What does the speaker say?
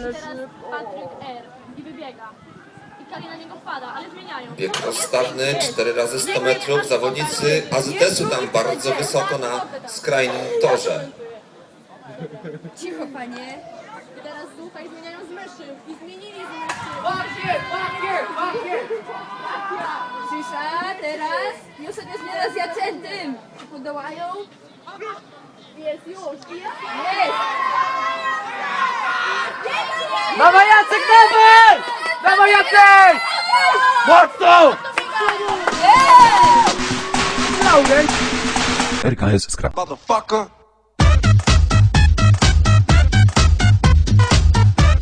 Teraz Patryk R. i wybiega. I Kali na niego wpada, ale zmieniają. Bieg rozstawny, 4 razy 100 metrów. Zawodnicy AZS-u tam bardzo wysoko na skrajnym torze. Cicho, panie. I teraz słuchaj, zmieniają z myszy. I zmienili z myszy. Cisza, teraz. Już sobie zmiana z Jacentym. Czy podołają? Jest już. I jest. Jest! Dawaj Jacek, dawaj! Dawaj Jacek! Mocno! RKS Scrap. Motherfucker.